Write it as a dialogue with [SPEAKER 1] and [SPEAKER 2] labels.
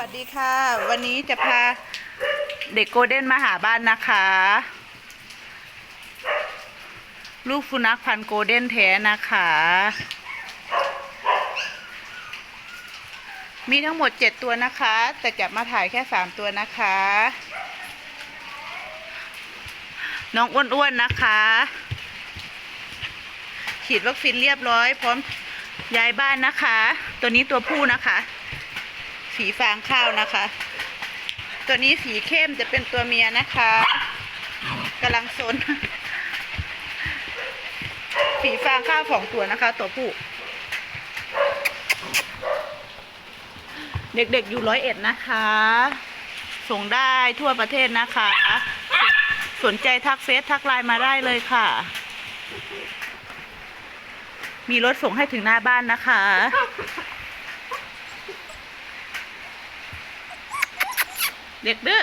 [SPEAKER 1] วัสดีค่ะ วันนี้จะพาเด็กโกลเด้นมาหาบ้านนะคะ ลูกสุนัขพันธุ์โกลเด้นแท้นะคะ มีทั้งหมดเจ็ดตัวนะคะ แต่จับมาถ่ายแค่สามตัวนะคะ น้องอ้วนๆนะคะ ฉีดวัคซีนเรียบร้อย พร้อมย้ายบ้านนะคะ ตัวนี้ตัวผู้นะคะ สีฟางข้าวนะคะ ตัวนี้สีเข้มจะเป็นตัวเมียนะคะกำลังซนสีฟางข้าวสองตัวนะคะ ตัวผู้ เด็กๆอยู่ร้อยเอ็ดนะคะ ส่งได้ทั่วประเทศนะคะ สนใจทักเฟซทักไลน์มาได้เลยค่ะ มีรถส่งให้ถึงหน้าบ้านนะคะ เด็กดื้อ